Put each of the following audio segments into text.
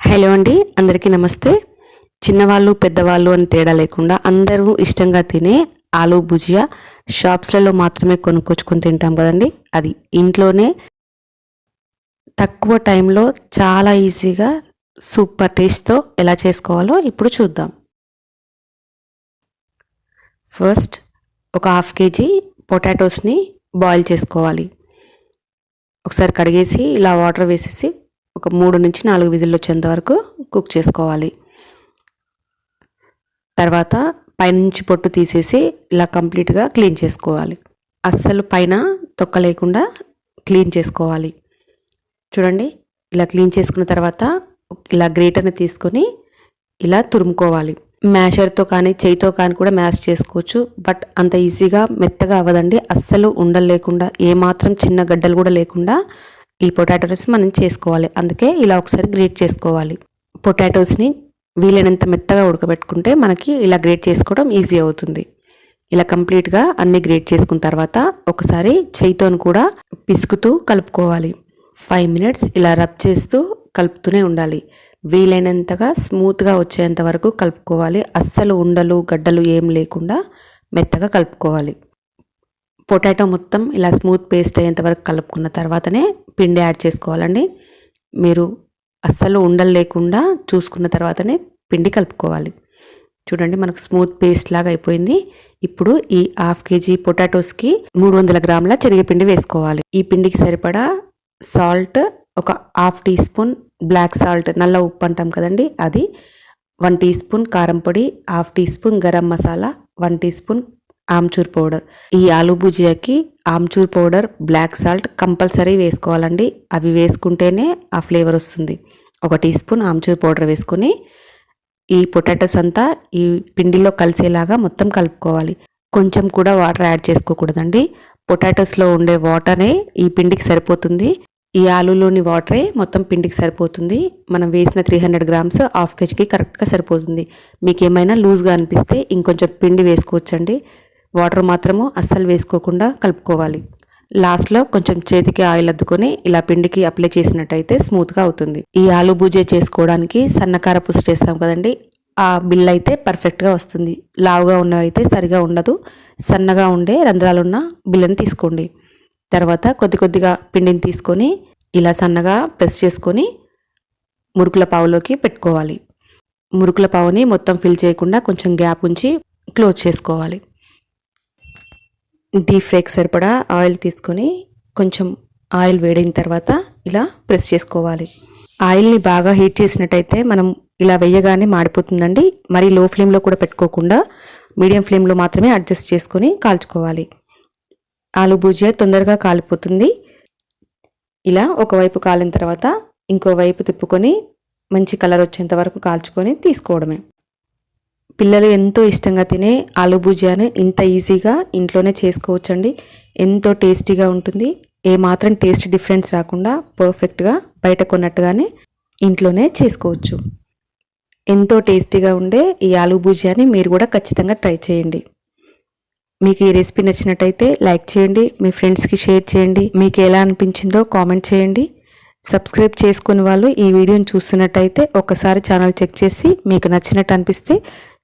Hello అండి అందరికీ నమస్తే. చిన్నవాళ్ళు పెద్దవాళ్ళు అని తేడా లేకుండా అందరూ ఇష్టంగా తినే ఆలూ భుజియా షాప్స్లలో మాత్రమే కొనుక్కొచ్చుకొని తింటాం కదండి. అది ఇంట్లోనే తక్కువ టైంలో చాలా ఈజీగా సూపర్ టేస్ట్తో ఎలా చేసుకోవాలో ఇప్పుడు చూద్దాం. ఫస్ట్ ఒక హాఫ్ కేజీ పొటాటోస్ని బాయిల్ చేసుకోవాలి. ఒకసారి కడిగేసి ఇలా వాటర్ వేసేసి ఒక మూడు నుంచి నాలుగు విజిల్లు వచ్చేంత వరకు కుక్ చేసుకోవాలి. తర్వాత పైనుంచి పొట్టు తీసేసి ఇలా కంప్లీట్గా క్లీన్ చేసుకోవాలి. అస్సలు పైన తొక్క లేకుండా క్లీన్ చేసుకోవాలి. చూడండి ఇలా క్లీన్ చేసుకున్న తర్వాత ఇలా గ్రేటర్ని తీసుకొని ఇలా తురుముకోవాలి. మ్యాషర్తో కానీ చేయితో కానీ కూడా మ్యాష్ చేసుకోవచ్చు. బట్ అంత ఈజీగా మెత్తగా అవ్వదండి. అస్సలు ఉండలు లేకుండా ఏమాత్రం చిన్న గడ్డలు కూడా లేకుండా ఈ పొటాటోస్ మనం చేసుకోవాలి. అందుకే ఇలా ఒకసారి గ్రేట్ చేసుకోవాలి. పొటాటోస్ని వీలైనంత మెత్తగా ఉడకబెట్టుకుంటే మనకి ఇలా గ్రేట్ చేసుకోవడం ఈజీ అవుతుంది. ఇలా కంప్లీట్గా అన్ని గ్రేట్ చేసుకున్న తర్వాత ఒకసారి చేయితోని కూడా పిసుకుతూ కలుపుకోవాలి. ఫైవ్ మినిట్స్ ఇలా రబ్ చేస్తూ కలుపుతూనే ఉండాలి. వీలైనంతగా స్మూత్గా వచ్చేంత వరకు కలుపుకోవాలి. అస్సలు ఉండలు గడ్డలు ఏం లేకుండా మెత్తగా కలుపుకోవాలి. పొటాటో మొత్తం ఇలా స్మూత్ పేస్ట్ అయ్యేంత వరకు కలుపుకున్న తర్వాతనే పిండి యాడ్ చేసుకోవాలండి. మీరు అస్సలు ఉండలు లేకుండా చూసుకున్న తర్వాతనే పిండి కలుపుకోవాలి. చూడండి మనకు స్మూత్ పేస్ట్ లాగా అయిపోయింది. ఇప్పుడు ఈ హాఫ్ కేజీ పొటాటోస్కి మూడు వందల గ్రాముల శనగపిండి వేసుకోవాలి. ఈ పిండికి సరిపడా సాల్ట్ ఒక half teaspoon black salt నల్ల ఉప్పు అంటాం కదండి అది. వన్ టీ స్పూన్ కారం పొడి half teaspoon garam masala one teaspoon amchur powder. ఈ aloo భుజియాకి amchur powder black salt compulsory వేసుకోవాలండి. అవి వేసుకుంటేనే ఆ ఫ్లేవర్ వస్తుంది. ఒక టీ స్పూన్ ఆమ్చూర్ పౌడర్ వేసుకొని ఈ పొటాటోస్ అంతా ఈ పిండిలో కలిసేలాగా మొత్తం కలుపుకోవాలి. కొంచెం కూడా వాటర్ యాడ్ చేసుకోకూడదండి. పొటాటోస్లో ఉండే వాటరే ఈ పిండికి సరిపోతుంది. ఈ ఆలూలోని వాటరే మొత్తం పిండికి సరిపోతుంది. మనం వేసిన త్రీ హండ్రెడ్ గ్రామ్స్ హాఫ్ కేజీకి కరెక్ట్గా సరిపోతుంది. మీకు ఏమైనా లూజ్గా అనిపిస్తే ఇంకొంచెం పిండి వేసుకోవచ్చండి. వాటర్ మాత్రము అస్సలు వేసుకోకుండా కలుపుకోవాలి. లాస్ట్లో కొంచెం చేతికి ఆయిల్ అద్దుకొని ఇలా పిండికి అప్లై చేసినట్టయితే స్మూత్గా అవుతుంది. ఈ ఆలు బూజే చేసుకోవడానికి సన్నకార పుసి చేస్తాం కదండి ఆ బిల్ అయితే పర్ఫెక్ట్గా వస్తుంది. లావుగా ఉన్నవైతే సరిగా ఉండదు. సన్నగా ఉండే రంధ్రాలున్న బిల్లని తీసుకోండి. తర్వాత కొద్ది కొద్దిగా పిండిని తీసుకొని ఇలా సన్నగా ప్రెస్ చేసుకొని మురుకుల పావులోకి పెట్టుకోవాలి. మురుకుల పావుని మొత్తం ఫిల్ చేయకుండా కొంచెం గ్యాప్ ఉంచి క్లోజ్ చేసుకోవాలి. డీప్ ఫ్రైకి సరిపడా ఆయిల్ తీసుకొని కొంచెం ఆయిల్ వేడిన తర్వాత ఇలా ప్రెస్ చేసుకోవాలి. ఆయిల్ని బాగా హీట్ చేసినట్టయితే మనం ఇలా వేయగానే మాడిపోతుందండి. మరి లో ఫ్లేమ్లో కూడా పెట్టుకోకుండా మీడియం ఫ్లేమ్లో మాత్రమే అడ్జస్ట్ చేసుకొని కాల్చుకోవాలి. ఆలు భుజియా తొందరగా కాలిపోతుంది. ఇలా ఒకవైపు కాలిన తర్వాత ఇంకోవైపు తిప్పుకొని మంచి కలర్ వచ్చేంత వరకు కాల్చుకొని తీసుకోవడమే. పిల్లలు ఎంతో ఇష్టంగా తినే ఆలు భుజియాను ఇంత ఈజీగా ఇంట్లోనే చేసుకోవచ్చండి. ఎంతో టేస్టీగా ఉంటుంది. ఏమాత్రం టేస్ట్ డిఫరెన్స్ రాకుండా పర్ఫెక్ట్గా బయట కొన్నట్టుగానే ఇంట్లోనే చేసుకోవచ్చు. ఎంతో టేస్టీగా ఉండే ఈ ఆలు భుజియాని మీరు కూడా ఖచ్చితంగా ట్రై చేయండి. మీకు ఈ రెసిపీ నచ్చినట్టయితే లైక్ చేయండి మీ ఫ్రెండ్స్కి షేర్ చేయండి. మీకు ఎలా అనిపించిందో కామెంట్ చేయండి. సబ్స్క్రైబ్ చేసుకుని వాళ్ళు ఈ వీడియోని చూస్తున్నట్టయితే ఒకసారి ఛానల్ చెక్ చేసి మీకు నచ్చినట్టు అనిపిస్తే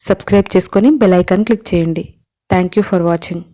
సబ్స్క్రైబ్ చేసుకొని బెల్ ఐకాన్ క్లిక్ చేయండి. Thank you for watching